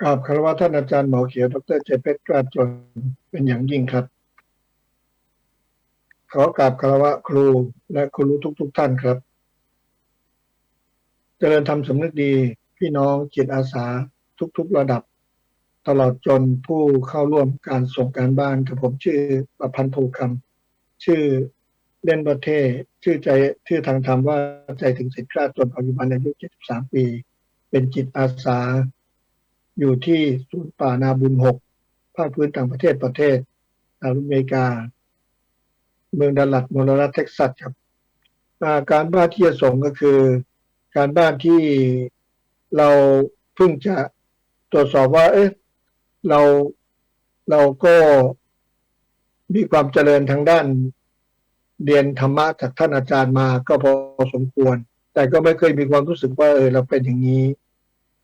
กราบคารวะท่านอาจารย์หมอเขียว ดรเจเพชรกราบจนเป็นอย่างยิ่งครับ ขอกราบคารวะครูและครูทุกทุกๆท่านครับ เจริญธรรมสำนึกดีพี่น้องจิตอาสาทุกๆระดับ ตลอดจนผู้เข้าร่วมการส่งการบ้านกับผมชื่อประพันธ์ภูคำชื่อเล่นประเทศชื่อใจชื่อทางธรรมว่าใจถึงสิทธิ์กล้าจนปัจจุบันอายุ 73 ปี เป็นจิตอาสา อยู่ที่ศูนย์ป่านาบุญหกภาคพื้นต่างประเทศประเทศสหรัฐอเมริกา เมืองดัลลัดมลรัฐเท็กซัสครับการบ้านที่จะส่งก็คือ การบ้านที่เราเพิ่งจะตรวจสอบว่า เอ๊ะเราเราก็มีความเจริญทางด้านเรียนธรรมะจากท่านอาจารย์มาก็พอสมควร แต่ก็ไม่เคยมีความรู้สึกว่าเออเราเป็นอย่างนี้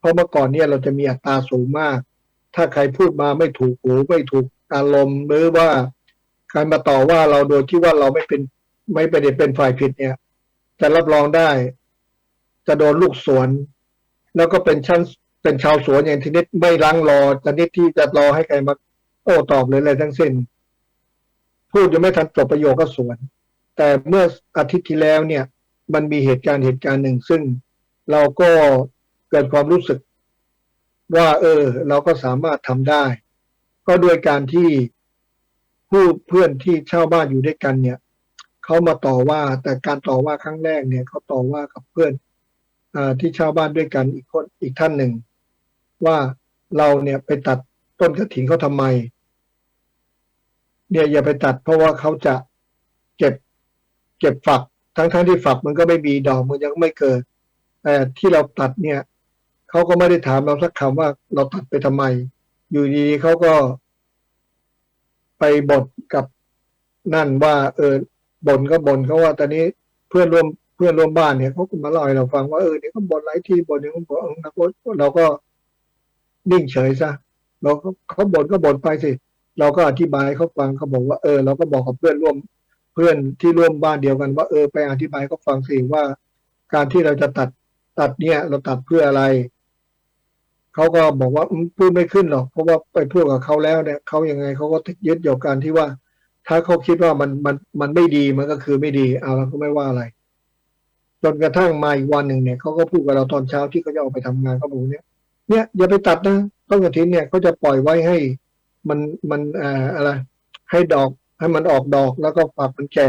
ราะเมื่อก่อนเนี่ยเราจะมีอัตราสูงมาก ถ้าใครพูดมาไม่ถูกหูไม่ถูกอารมณ์หรือว่าใครมาต่อว่าเราโดยที่ว่าเราไม่เป็นไม่ไปได้เป็นฝ่ายผิดเนี่ย จะรับรองได้ จะโดนลูกสวน แล้วก็เป็นชั้นเป็นชาวสวนอย่างทีนิดไม่ลังรอชนิดที่จะรอให้ใครมาโต้ตอบเลยอะไรทั้งสิ้น พูดยังไม่ทันจบประโยคก็สวน แต่เมื่ออาทิตย์ที่แล้วเนี่ย มันมีเหตุการณ์เหตุการณ์หนึ่งซึ่งเราก็ เกิดความรู้สึก ว่า เออ เราก็สามารถทำได้ ก็โดยการที่ผู้เพื่อนที่เช่าบ้านอยู่ด้วยกันเนี่ยเขามาต่อว่าแต่การต่อว่าครั้งแรกเนี่ยเขาต่อว่ากับเพื่อนอาที่เช่าบ้านด้วยกันอีกคนอีกท่านหนึ่ง ว่าเราเนี่ยไปตัดต้นกระถิ่นเขาทำไม เนี่ยอย่าไปตัดเพราะว่าเขาจะเก็บเก็บฝักทั้งๆทที่ฝักมันก็ไม่มีดอกมันยังไม่เกิดแต่ที่เราตัดเนี่ย เขาก็ไม่ได้ถามเราสักคำว่าเราตัดไปทำไม อยู่ดีๆเขาก็ ไปบ่นกับนั่นว่า เออบ่นก็บ่นเขาว่าตอนนี้เพื่อนร่วมเพื่อนร่วมบ้านเนี่ยเขาก็มาเล่าให้เราฟังว่าเออเนี่ยเขาบ่นหลายทีบ่นอย่างนั้นบ่นอย่างนั้นเราก็นิ่งเฉยซะเราก็เขาบ่นก็บ่นไปสิเราก็อธิบายเขาฟังเขาบอกว่าเออเราก็บอกกับเพื่อนร่วมเพื่อนที่ร่วมบ้านเดียวกันว่าเออไปอธิบายเขาฟังสิว่า การที่เราจะตัดตัดเนี่ย เราตัดเพื่ออะไร เขาก็บอกว่าพูดไม่ขึ้นหรอกเพราะว่าไปพูดกับเขาแล้วเนี่ยเขายังไงเขาก็ติดยึดอยู่กับการที่ว่า ถ้าเขาคิดว่ามันมันมันไม่ดีมันก็คือไม่ดีเอาเราก็ไม่ว่าอะไร จนกระทั่งมาอีกวันหนึ่งเนี่ยเขาก็พูดกับเราตอนเช้าที่เขาจะออกไปทำงานเขาบอกเนี่ยเนี่ยอย่าไปตัดนะต้นกระถินเนี่ยเขาจะปล่อยไว้ให้ มันมันอ่าอะไร ให้ดอกให้มันออกดอกแล้วก็ฝักมันแก่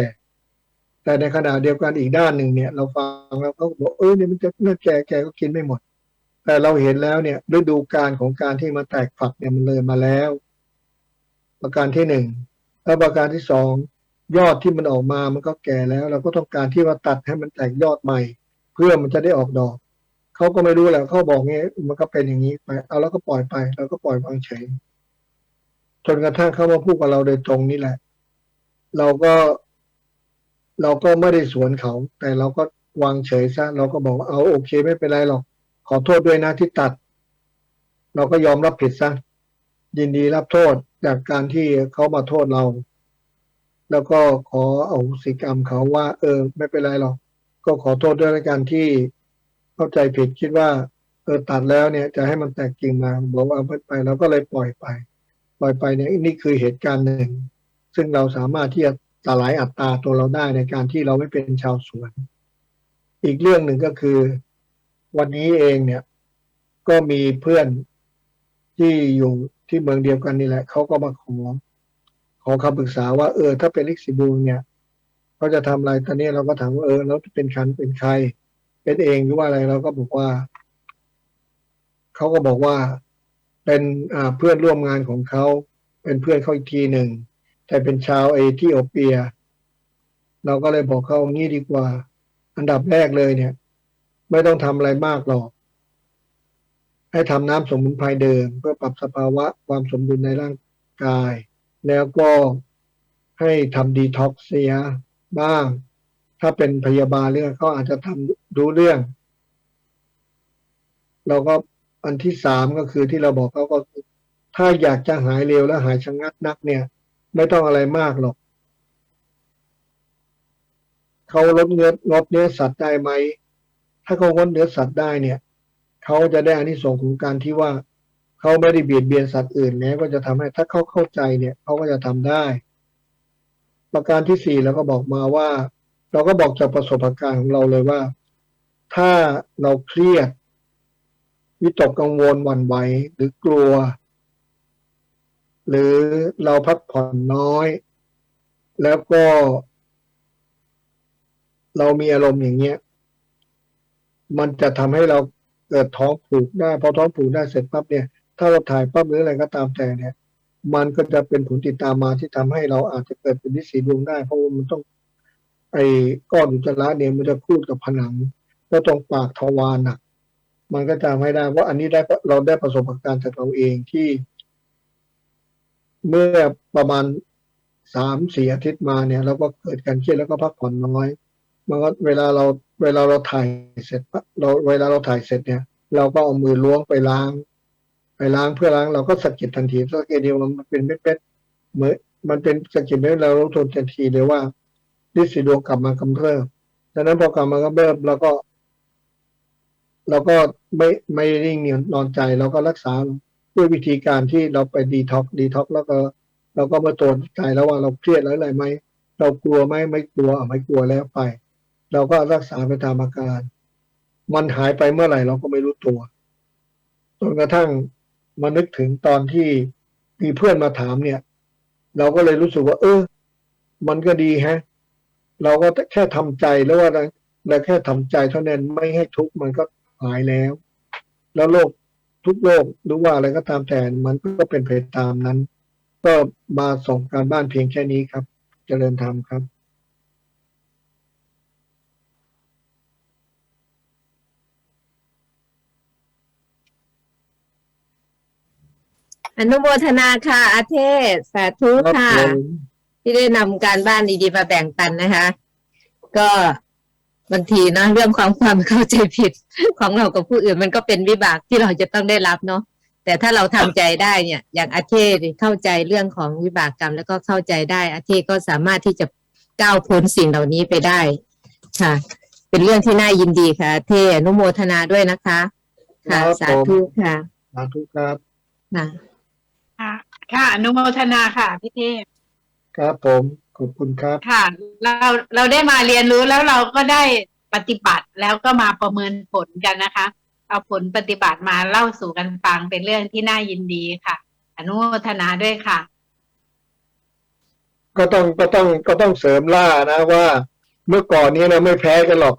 แต่ในขณะเดียวกันอีกด้านหนึ่งเนี่ย เราฟังแล้วเขาก็บอกเออเนี่ยมันจะเมื่อแก่แก่ก็กินไม่หมด แต่เราเห็นแล้วเนี่ยฤดูการของการที่มาแตกฝักเนี่ยมันเลยมาแล้ว ประการที่หนึ่งแล้วประการที่สองยอดที่มันออกมามันก็แก่แล้ว เราก็ต้องการที่ว่าตัดให้มันแตกยอดใหม่ เพื่อมันจะได้ออกดอกเขาก็ไม่รู้แหละเขาบอกงี้มันก็เป็นอย่างนี้ไปเอาแล้วก็ปล่อยไปเราก็ปล่อยวางเฉยจนกระทั่งเขามาพูดกับเราโดยตรงนี่แหละ เราก็ เราก็ไม่ได้สวนเขา แต่เราก็วางเฉยซะเราก็บอกว่าเอาโอเคไม่เป็นไรหรอก ขอโทษด้วยนะที่ตัด เราก็ยอมรับผิดซะยินดีรับโทษจากการที่เขามาโทษเรา แล้วก็ขอเอาสิกรรมเขาว่า เออ ไม่เป็นไรหรอกก็ขอโทษด้วยในการที่เข้าใจผิดคิดว่า เออตัดแล้วเนี่ย จะให้มันแตกกิ่งมาบอกว่าเอาไปเราก็เลยปล่อยไป ปล่อยไปเนี่ยนี่คือเหตุการณ์หนึ่ง ซึ่งเราสามารถที่จะสลายอัตราตัวเราได้ในการที่เราไม่เป็นชาวสวน อีกเรื่องหนึ่งก็คือ วันนี้เองเนี่ย ก็มีเพื่อนที่อยู่ที่เมืองเดียวกันนี่แหละเขาก็มาขอขอคำปรึกษาว่าเออ ถ้าเป็นลิกซิบูลเนี่ยเขาจะทำอะไรตอนนี้เราก็ถามว่าเออแล้วเป็นคันเป็นใคร เป็นเองหรือว่าอะไรเราก็บอกว่าเขาก็บอกว่าเป็นเพื่อนร่วมงานของเขาเป็นเพื่อนเขาอีกทีหนึ่งแต่เป็นชาวเอธิโอเปีย เราก็เลยบอกเขางี้ดีกว่า อันดับแรกเลยเนี่ย ไม่ต้องทำอะไรมากหรอก ให้ทำน้ำสมุนไพรเดิม เพื่อปรับสภาวะความสมดุลในร่างกาย แล้วก็ให้ทำดีท็อกเสียบ้าง ถ้าเป็นพยาบาลเรื่องเขาอาจจะทำดูเรื่อง เราก็อันที่สามก็คือที่เราบอกเขาก็คือถ้าอยากจะหายเร็วและหายชะงงักนักเนี่ย ไม่ต้องอะไรมากหรอกเขาลดเนื้องดเนื้อสัตว์ได้ไหม ถ้าเขางดเนื้อสัตว์ได้เนี่ยเขาจะได้อานิสงส์ของการที่ว่าเขาไม่ได้เบียดเบียนสัตว์อื่นแล้วก็จะทำให้ถ้าเขาเข้าใจเนี่ยเขาก็จะทำได้ ประการที่สี่เราก็บอกมาว่า เราก็บอกจากประสบการณ์ของเราเลยว่า ถ้าเราเครียด วิตกกังวลหวั่นไหวหรือกลัว หรือเราพักผ่อนน้อย แล้วก็ เรามีอารมณ์อย่างเงี้ย มันจะทำให้เราเกิดท้องผูกได้พอท้องผูกได้เสร็จปั๊บเนี่ย ถ้าเราถ่ายปั๊บหรืออะไรก็ตามแต่เนี่ย มันก็จะเป็นผลติดตามมาที่ทำให้เราอาจจะเกิดเป็นนิสีดวงได้ เพราะว่ามันต้อง ไอ้ก้อนอุจจาระเนี่ยมันจะคูดกับผนังแล้วตรงปากทวารน่ะมันก็จะไม่ได้ว่าอันนี้ได้เราได้ประสบการณ์จากเราเองที่ เมื่อประมาณสามสี่อาทิตย์มาเนี่ยเราก็เกิดการเครียดแล้วก็พักผ่อนน้อยมันก็เวลาเรา เวลาเราถ่ายเสร็จเราเวลาเราถ่ายเสร็จเนี่ย เราก็เอามือล้วงไปล้าง ไปล้างเพื่อล้างเราก็สะกิดทันทีสะกิดเดียวมันเป็นเม็ดๆเหมือนมันเป็นสะกิดเม็ดเรารู้ทันทันทีเลยว่าฤทธิ์สีดวงกลับมากำเริบดังนั้นพอกลับมากำเริบเราก็เราก็ไม่ไม่นิ่งนอนใจเราก็รักษาด้วยวิธีการที่เราไปดีท็อกดีท็อกแล้วก็เราก็มาตรวจใจแล้วว่าเราเครียดแล้วอะไรไหมเรากลัวไหมไม่กลัวไม่กลัวแล้วไป เราก็รักษาไปตามอาการ มันหายไปเมื่อไหร่เราก็ไม่รู้ตัวจนกระทั่งมานึกถึงตอนที่มีเพื่อนมาถามเนี่ย เราก็เลยรู้สึกว่า เออ มันก็ดีฮะ เราก็แค่ทำใจแล้วว่าเราแค่ทำใจเท่านั้นไม่ให้ทุกข์มันก็หายแล้ว แล้วโลกทุกโลกหรือว่าอะไรก็ตามแต่มันก็เป็นไปตามนั้น ก็มาส่งการบ้านเพียงแค่นี้ครับเจริญธรรมครับ นุโมทนาค่ะ อาเทศ สาธุครับค่ะผมที่ได้นำการบ้านดีๆมาแบ่งปันนะคะ ก็บางทีเนอะเรื่องความความเข้าใจผิดของเรากับผู้อื่นมันก็เป็นวิบากที่เราจะต้องได้รับเนาะแต่ถ้าเราทำใจได้เนี่ย อย่างอาเทศเข้าใจเรื่องของวิบากกรรม แล้วก็เข้าใจได้ อาเทศก็สามารถที่จะก้าวพ้นสิ่งเหล่านี้ไปได้ค่ะ เป็นเรื่องที่น่ายินดีค่ะอาเทศอนุโมทนาด้วยนะคะ ค่ะครับสาผมธุค่ะสาธุครับค่ะ ค่ะ ค่ะอนุโมทนาค่ะพี่เทพ ครับผม ขอบคุณครับ ค่ะ เราเราได้มาเรียนรู้แล้วเราก็ได้ปฏิบัติแล้วก็มาประเมินผลกันนะคะ เอาผลปฏิบัติมาเล่าสู่กันฟังเป็นเรื่องที่น่ายินดีค่ะ อนุโมทนาด้วยค่ะ ก็ต้องก็ต้องก็ต้องเสริมล่านะว่า เมื่อก่อนนี้นะไม่แพ้กันหรอก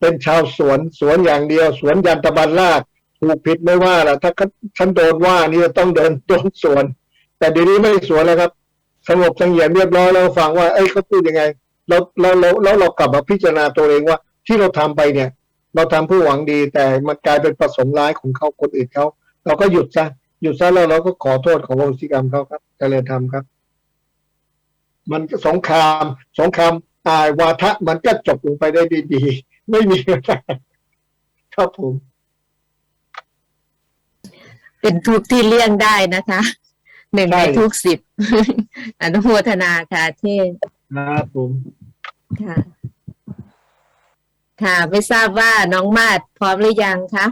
เป็นชาวสวนสวนอย่างเดียว สวนยันตะบันลาก ถูกผิดไม่ว่าล่ะถ้าฉันโดนว่านี่จะต้องเดินโดนสวน แต่เดี๋ยวนี้ไม่สวนแล้วครับ สงบสงเงียมเรียบร้อยแล้วฟังว่าเอ้ยเขาพูดยังไงเราเราเราแล้วเรากลับมาพิจารณาตัวเองว่าที่เราทำไปเนี่ย เราทำเพื่อหวังดี แต่มันกลายเป็นประสงค์ร้ายของเขาคนอื่นเขาเราก็หยุดซะหยุดซะแล้วเราก็ขอโทษของโลกิกรรมเขาครับเจริญธรรมครับ มันสงครามสงครามตายวาทะมันก็จบลงไปได้ดีๆไม่มีอะไรครับผม เป็นทุกข์ที่เลี่ยงได้นะคะหนึ่งใช่ในทุกสิบอนุโมทนาค่ะเทศครับผมค่ะ ค่ะ ไม่ทราบว่าน้องมาดพร้อมหรือยังคะ